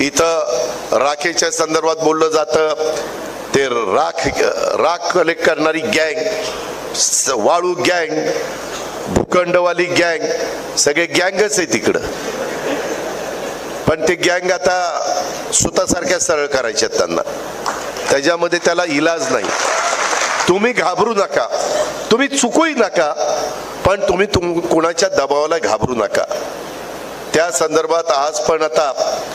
इथं राखेच्या संदर्भात बोललं जातं. ते राख राख कलेक्ट करणारी गँग वाळू गँग भूखंडवाली गँग सगळे गँगच आहे तिकडं. पण ते गँग आता स्वतःसारख्या सरळ करायच्यात त्यांना. त्याच्यामध्ये त्याला इलाज नाही. तुम्ही घाबरू नका. तुम्ही चुकूही नका. पण तुम्ही तुम कुणाच्या दबावाला घाबरू नका. त्या संदर्भात आज पण आता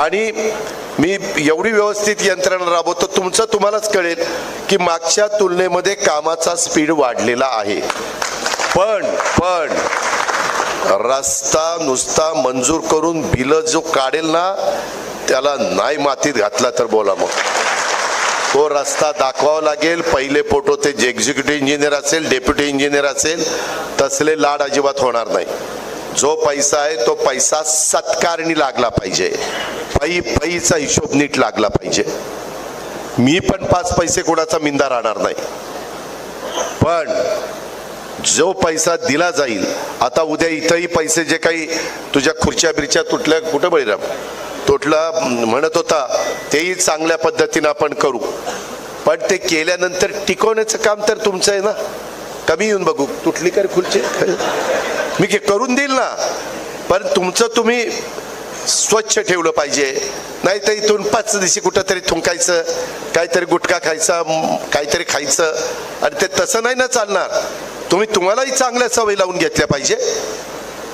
आणि मी एवढी व्यवस्थित यंत्रणा राबवतो तुमचं तुम्हालाच कळेल की मागच्या तुलनेमध्ये कामाचा स्पीड वाढलेला आहे. पण पण रस्ता नुसता मंजूर करून बिल जो काढेल ना त्याला नाही मातीत घातला तर बोला मग. तो रस्ता दाखवावा लागेल पहिले फोटो ते जे एक्झिक्युटिव्ह इंजिनियर असेल डेप्युटी इंजिनियर असेल तसले लाड अजिबात होणार नाही. जो पैसा आहे तो पैसा सत्कारणी लागला पाहिजे. पै पैचा हिशोब नीट लागला पाहिजे. मी पण पाच पैसे कोणाचा मिंदा राहणार नाही. पण जो पैसा दिला जाईल आता उद्या इथंही पैसे जे काही तुझ्या खुर्च्या बिरच्या तुटल्या कुठं बळीराम? तुटला म्हणत होता तेही चांगल्या पद्धतीनं आपण करू. पण ते केल्यानंतर टिकवण्याचं काम तर तुमचं आहे ना? कमी येऊन बघू. तुटली कर खुर्ची? मी करून देईल ना पण तुमचं तुम्ही स्वच्छ ठेवलं पाहिजे. नाही तर इथून पाच दिवशी कुठंतरी थुंकायचं काहीतरी गुटखा खायचा काहीतरी खायचं आणि ते तसं नाही ना चालणार. तुम्ही तुम्हालाही चांगल्या सवयी लावून घेतल्या पाहिजे.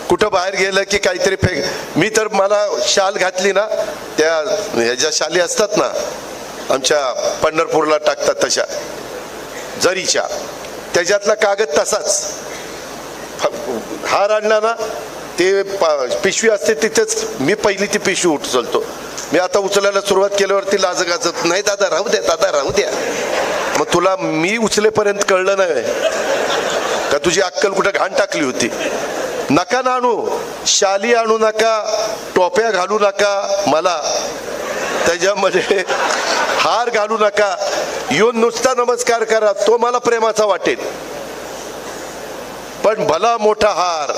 कुठं बाहेर गेलं की काहीतरी फेक मी तर मला शाल घातली ना त्या ह्याच्या शाली असतात ना आमच्या पंढरपूरला टाकतात तशा जरीच्या त्याच्यातला कागद तसाच. हार आणला ना ते पा- पिशवी असते तिथेच मी पहिली ती पिशवी उचलतो. मी आता उचलायला सुरुवात केल्यावरती लाज गाजत नाही दादा राहू द्या दादा राहू द्या. मग तुला मी उचलेपर्यंत कळलं नाही. का तुझी अक्कल कुठं घाण टाकली होती? नका ना आणू शाली आणू नका टोप्या घालू नका मला. त्याच्यामध्ये हार घालू नका. येऊन नुसता नमस्कार करा तो मला प्रेमाचा वाटेल. पण भला मोठा हार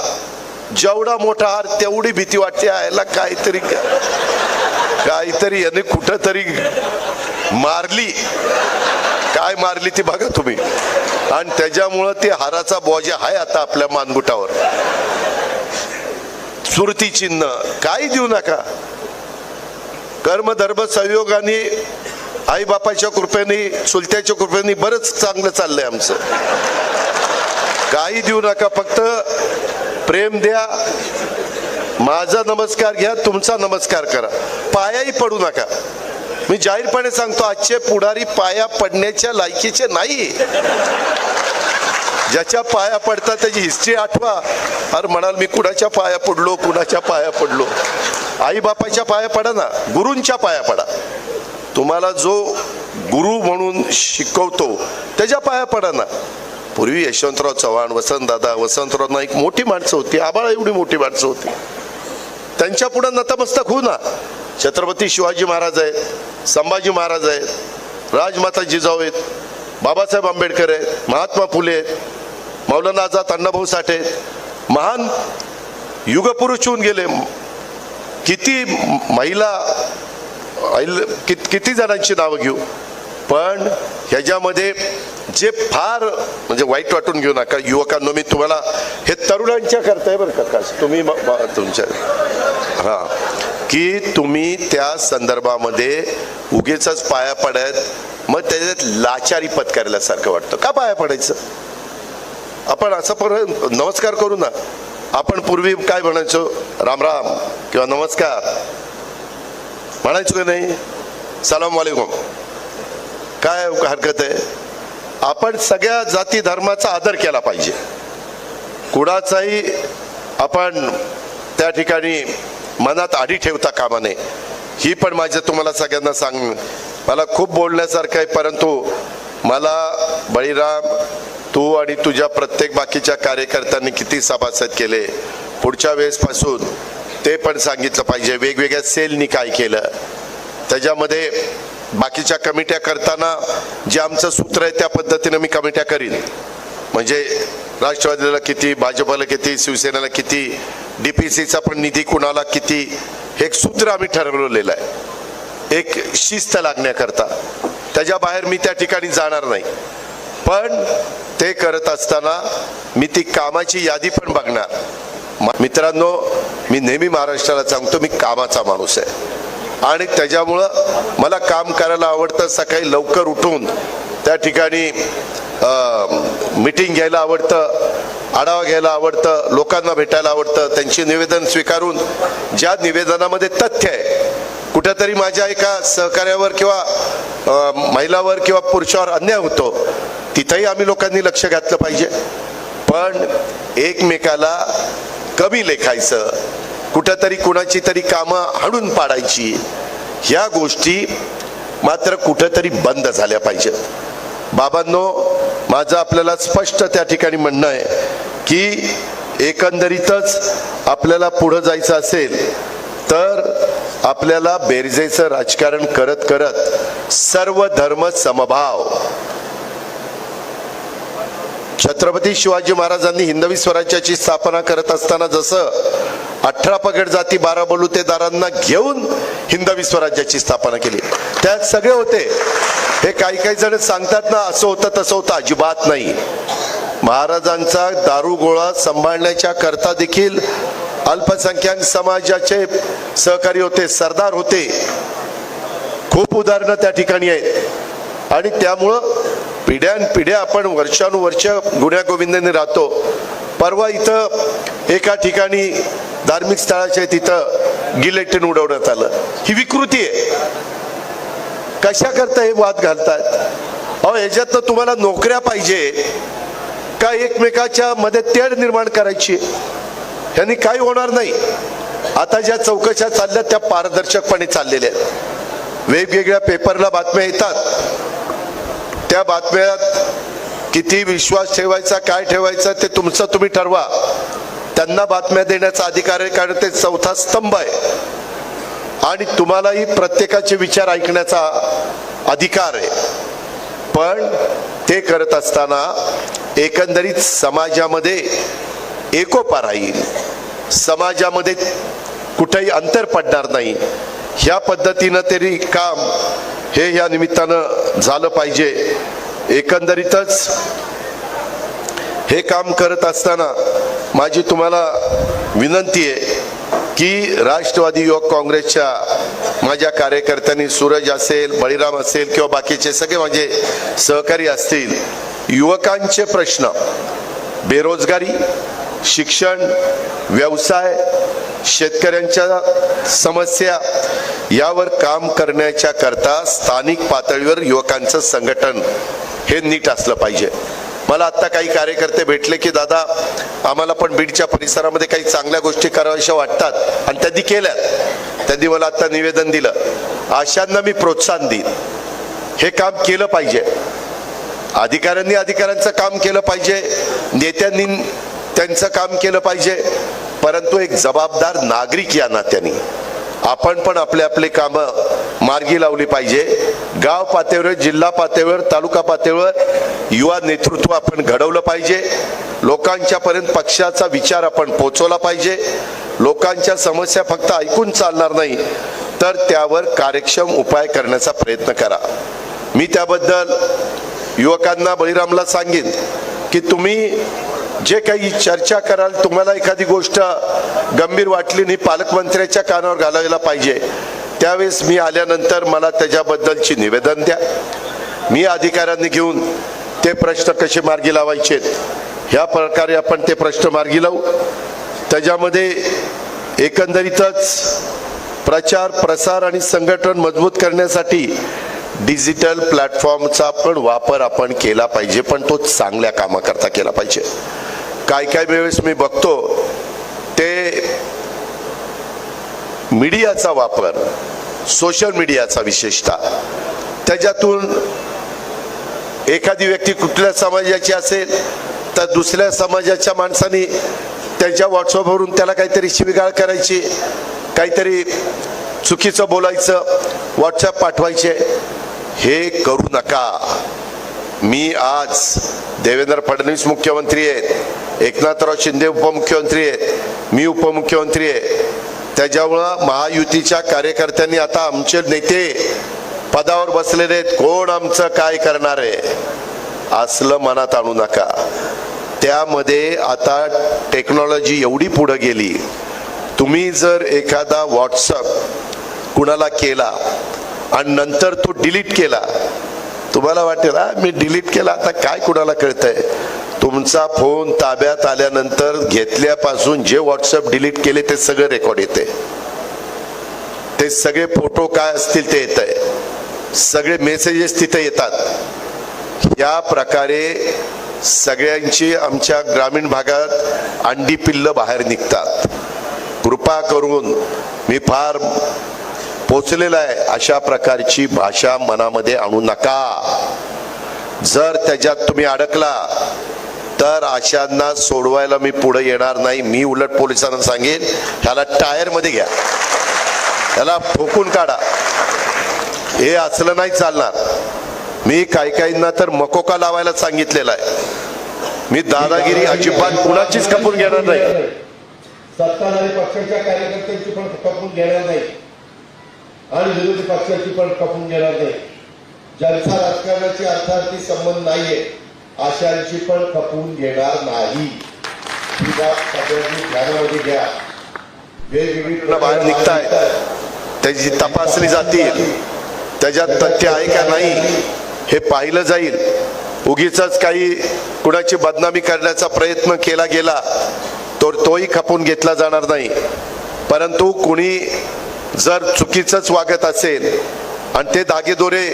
जेवढा मोठा हार तेवढी भीती वाटते यायला काहीतरी काहीतरी याने कुठं तरी मारली. काय मारली ती बघा तुम्ही. आणि त्याच्यामुळं ते हाराचा बोजा आहे आता आपल्या मानगुटावर. सुरती चिन्ह काही देऊ नका. कर्म धर्म संयोगाने आई बापाच्या कृपेने चुलत्याच्या कृपेने बरंच चांगलं चाललंय आमचं. काही देऊ नका फक्त प्रेम द्या. माझा नमस्कार घ्या तुमचा नमस्कार करा. पायाही पडू नका. मी जाहीरपणे सांगतो आजचे पुढारी पाया पडण्याच्या लायकीचे नाही ज्याच्या पाया पडतात त्याची हिस्ट्री आठवा. अरे म्हणाल मी कुणाच्या पाया पडलो कुणाच्या पाया पडलो? आई बापाच्या पाया पडा ना गुरूंच्या पाया पडा. तुम्हाला जो गुरु म्हणून शिकवतो त्याच्या पाया पडा ना. पूर्वी यशवंतराव चव्हाण वसंतदादा वसंतराव नाईक मोठी माणसं होती. आबाळा एवढी मोठी माणसं होती. त्यांच्या पुढे नतमस्तक होऊ ना. छत्रपती शिवाजी महाराज आहेत संभाजी महाराज आहेत राजमाता जिजाऊ आहेत बाबासाहेब आंबेडकर आहेत महात्मा फुले आहेत मौलाना आझाद अण्णाभाऊ साठे महान युगपुरुष होऊन गेले. किती महिला किती जणांची नावं घेऊ? पण ह्याच्यामध्ये जे फार म्हणजे वाईट वाटून घेऊ नका युवकांनो मी तुम्हाला हे तरुणांच्या करताय बरं का खास तुम्ही तुमच्या हां की तुम्ही त्या संदर्भामध्ये उगीच पाया पडत मग त्याच्यात लाचारी पत्करल्यासारखं वाटतं. का पाया पडायचं? आपण असं पर नमस्कार करू ना. आपण पूर्वी काय म्हणायचो? राम राम किंवा नमस्कार. म्हणायचो का नाही? सलाम वालेकुम. काय हरकत आहे? आपण सगळ्या जाती धर्माचा आदर केला पाहिजे. कुणाचाही आपण त्या ठिकाणी मनात आडी ठेवता कामा नये. ही पण माझं तुम्हाला सगळ्यांना सांग मला खूप बोलण्यासारखं आहे परंतु मला बळीराम तू आणि तुझ्या प्रत्येक बाकीच्या कार्यकर्त्यांनी किती सभासद केले पुढच्या वेळेसपासून ते पण सांगितलं पाहिजे. वेगवेगळ्या सेलनी काय केलं. त्याच्यामध्ये बाकीच्या कमिट्या करताना जे आमचं सूत्र आहे त्या पद्धतीनं मी कमिट्या करीन. म्हणजे राष्ट्रवादीला किती भाजपाला किती शिवसेनेला किती डी पी सीचा पण निधी कुणाला किती हे एक सूत्र आम्ही ठरवलेलं आहे. एक शिस्त लागण्याकरता. त्याच्या बाहेर मी त्या ठिकाणी जाणार नाही. पण ते करत असताना मी ती कामाची यादी पण बघणार. म- मित्रांनो मी नेहमी महाराष्ट्राला सांगतो मी कामाचा माणूस आहे. आणि त्याच्यामुळं मला काम करायला आवडतं सकाळी लवकर उठून. त्या ठिकाणी मिटिंग घ्यायला आवडतं आढावा घ्यायला आवडतं लोकांना भेटायला आवडतं त्यांची निवेदन स्वीकारून. ज्या निवेदनामध्ये तथ्य आहे कुठेतरी माझ्या एका सहकार्यावर किंवा महिलावर किंवा पुरुषावर अन्याय होतो तिथंही आम्ही लोकांनी लक्ष घातलं पाहिजे. पण एकमेकाला कमी लेखायचं कुठंतरी कुणाची तरी कामं हाडून पाडायची. ह्या गोष्टी मात्र कुठंतरी बंद झाल्या पाहिजेत. बाबांनो माझं आपल्याला स्पष्ट त्या ठिकाणी म्हणणं आहे की एकंदरीतच आपल्याला पुढं जायचं असेल तर आपल्याला बेरजेचं राजकारण करत करत सर्व धर्म समभाव. छत्रपती शिवाजी महाराजांनी हिंदवी स्वराज्याची स्थापना करत असताना जसं अठरा पगड जाती बारा बलुतेदारांना घेऊन हिंदवी स्वराज्याची स्थापना केली. त्यात सगळे होते. हे काही काही जण सांगतात ना असं होतं तसं होतं. अजिबात नाही. महाराजांचा दारुगोळा सांभाळण्याच्या करता देखील अल्पसंख्याक समाजाचे सहकारी होते सरदार होते. खूप उदाहरणं त्या ठिकाणी आहेत. आणि त्यामुळं पिढ्यान पिढ्या आपण वर्षानुवर्ष गुण्यागोविंदाने राहतो. परवा इथं एका ठिकाणी धार्मिक स्थळाच्या तिथं गिलेटिन उडवण्यात आलं. ही विकृती आहे. कशा करता हे वाद घालतात? अहो ह्याच्यातनं तुम्हाला नोकऱ्या पाहिजे. का एकमेकाच्या मध्ये तेढ निर्माण करायची? यांनी काही होणार नाही. आता ज्या चौकशा चालल्या त्या पारदर्शकपणे चाललेल्या आहेत. वेगवेगळ्या पेपरला बातम्या येतात. त्या बातम्यात किती विश्वास ठेवायचा काय ठेवायचा ते तुमचं तुम्ही ठरवा. त्यांना बातम्या देण्याचा अधिकार आहे कारण ते चौथा स्तंभ आहे. आणि तुम्हालाही प्रत्येकाचे विचार ऐकण्याचा अधिकार आहे. पण ते करत असताना एकंदरीत समाजामध्ये एकोपा राहील समाजामध्ये कुठेही अंतर पडणार नाही. ह्या पद्धतीनं तरी काम हे या निमित्तानं झालं पाहिजे. एकंदरीतच हे काम करत असताना माझी तुम्हाला विनंती आहे की राष्ट्रवादी युवक काँग्रेसच्या माझ्या कार्यकर्त्यांनी सूरज असेल बळीराम असेल किंवा बाकीचे सगळे माझे सहकारी असतील युवकांचे प्रश्न बेरोजगारी शिक्षण व्यवसाय शेतकऱ्यांच्या समस्या यावर काम करण्याच्या करता स्थानिक पातळीवर युवकांचं संघटन हे नीट असलं पाहिजे. मला आता काही कार्यकर्ते भेटले की दादा आम्हाला पण बीडच्या परिसरामध्ये काही चांगल्या गोष्टी कराव्याशा वाटतात. आणि त्यांनी केल्या. त्यांनी मला आता निवेदन दिलं. अशांना मी प्रोत्साहन देईन. हे काम केलं पाहिजे. अधिकाऱ्यांनी अधिकाऱ्यांचं काम केलं पाहिजे. नेत्यांनी त्यांचं काम केलं पाहिजे. परंतु एक जबाबदार नागरिक या नात्याने. आपण पण आपले आपले कामं मार्गी लावली पाहिजे. गाव पातळीवर जिल्हा पातळीवर तालुका पातळीवर युवा नेतृत्व आपण घडवलं पाहिजे. लोकांच्या पर्यंत पक्षाचा विचार आपण पोचवला पाहिजे. लोकांच्या समस्या फक्त ऐकून चालणार नाही तर त्यावर कार्यक्षम उपाय करण्याचा प्रयत्न करा. मी त्याबद्दल युवकांना बळीरामला सांगेन की तुम्ही जे काही चर्चा कराल तुम्हाला एखादी गोष्ट गंभीर वाटली नाही पालकमंत्र्याच्या कानावर घालायला पाहिजे त्यावेळेस मी आल्यानंतर मला त्याच्याबद्दलची निवेदन द्या. मी अधिकाऱ्यांनी घेऊन ते प्रश्न कसे मार्गी लावायचे? ह्या प्रकारे आपण ते प्रश्न मार्गी लावू. त्याच्यामध्ये एकंदरीतच प्रचार प्रसार आणि संघटन मजबूत करण्यासाठी डिजिटल प्लॅटफॉर्मचा पण वापर आपण केला पाहिजे पण तो चांगल्या कामाकरता केला पाहिजे. काय काय वेळेस मी बघतो ते मीडियाचा वापर सोशल मीडियाचा विशेषतः. त्याच्यातून एखादी व्यक्ती कुठल्या समाजाची असेल तर दुसऱ्या समाजाच्या माणसाने त्यांच्या व्हॉट्सअपवरून त्याला काहीतरी शिवीगाळ करायची काहीतरी चुकीचं बोलायचं व्हॉट्सअप पाठवायचे हे करू नका. मी आज देवेंद्र फडणवीस मुख्यमंत्री आहेत एकनाथराव शिंदे उपमुख्यमंत्री आहेत मी उपमुख्यमंत्री आहे. त्याच्यामुळं महायुतीच्या कार्यकर्त्यांनी आता आमचे नेते पदावर बसलेले आहेत. कोण आमचं काय करणार आहे? असलं मनात आणू नका. त्यामध्ये आता टेक्नॉलॉजी एवढी पुढं गेली. तुम्ही जर एखादा व्हॉट्सअप कुणाला केला आणि नंतर तो डिलीट केला तुम्हाला वाटेल हा मी डिलीट केला आता काय कुणाला कळतंय? तुमचा फोन ताब्यात आल्यानंतर घेतल्यापासून जे व्हॉट्सअप डिलीट केले ते सगळं रेकॉर्ड येते ते सगळे फोटो काय असतील ते येत आहे सगळे मेसेजेस तिथे येतात. या प्रकारे सगळ्यांची आमच्या ग्रामीण भागात अंडी पिल्लं बाहेर निघतात. कृपा करून मी फार पोचलेला आहे अशा प्रकारची भाषा मनामध्ये आणू नका. जर त्याच्यात तुम्ही अडकला तर अशांना सोडवायला मी पुढे येणार नाही. मी उलट पोलिसांना सांगेन ह्याला टायरमध्ये घ्या. ह्याला ठोकून काढा. हे असलं नाही चालणार. मी काही काहींना तर मकोका लावायला सांगितलेला आहे. मी दादागिरी अजिबात कुणाचीच खपून घेणार नाही. सत्ताधारी पक्षाच्या कार्यकर्त्यांची पण खपून घेणार नाही. आणि विरोधी पक्षाची पण खपून घेणार नाही. ज्यांचा राजकारणाची अर्थार्थी संबंध नाहीये अशांची पण खपून घेणार नाही. ही बाब सगळ्यांनी ध्यानामध्ये घ्या. वेगवेगळी बाहेर निघताय. त्याची तपासणी जातील. त्याच्यात तथ्य आहे का नाही हे पाहिलं जाईल. उगीच काही कुणाची बदनामी करण्याचा प्रयत्न केला गेला तर तोही खपून घेतला जाणार नाही. परंतु कुणी जर चुकीचंच वागत असेल आणि ते दागेदोरे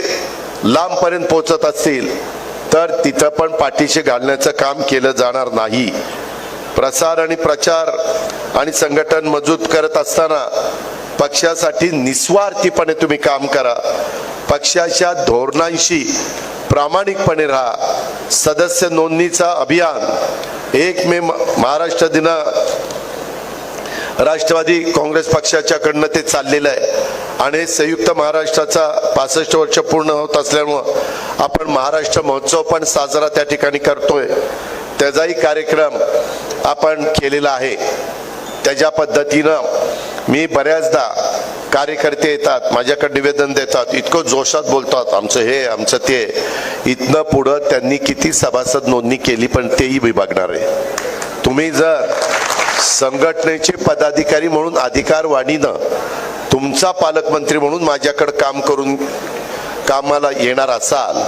लांबपर्यंत पोचत असतील तर तिथं पण पाठीशी घालण्याचं काम केलं जाणार नाही. प्रसार आणि प्रचार आणि संघटन मजबूत करत असताना पक्षासाठी निस्वार्थीपणे तुम्ही काम करा. पक्षाच्या धोरणांशी प्रामाणिकपणे राहा. सदस्य नोंदणीचा अभियान. एक मे महाराष्ट्र दिन. राष्ट्रवादी काँग्रेस पक्षाच्याकडनं ते चाललेलं आहे. आणि संयुक्त महाराष्ट्राचा पासष्ट वर्ष पूर्ण होत असल्यामुळं आपण महाराष्ट्र महोत्सव पण साजरा त्या ठिकाणी करतोय. त्याचाही कार्यक्रम आपण केलेला आहे. त्याच्या पद्धतीनं मी बऱ्याचदा कार्यकर्ते येतात माझ्याकडे निवेदन देतात इतकं जोशात बोलतात आमचं हे आमचं ते. इथनं पुढं त्यांनी किती सभासद नोंदणी केली पण तेही विभागणार आहे. तुम्ही जर संघटनेचे पदाधिकारी म्हणून अधिकार वाढीनं तुमचा पालकमंत्री म्हणून माझ्याकडे काम करून कामाला येणार असाल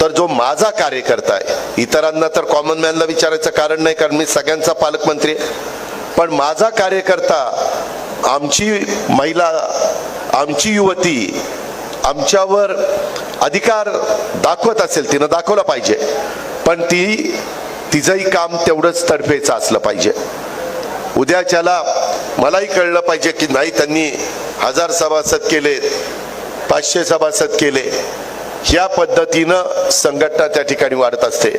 तर जो माझा कार्यकर्ता आहे इतरांना तर कॉमन मॅनला विचारायचं कारण नाही कारण मी सगळ्यांचा पालकमंत्री पण माझा कार्यकर्ता आमची महिला आमची युवती आमच्यावर अधिकार दाखवत असेल तिनं दाखवला पाहिजे. पण ती तिचंही काम तेवढंच तडफेचं असलं पाहिजे. उद्याच्याला मलाही कळलं पाहिजे की नाही त्यांनी हजार सभासद केले पाचशे सभासद केले. या पद्धतीनं संघटना त्या ठिकाणी वाढत असते.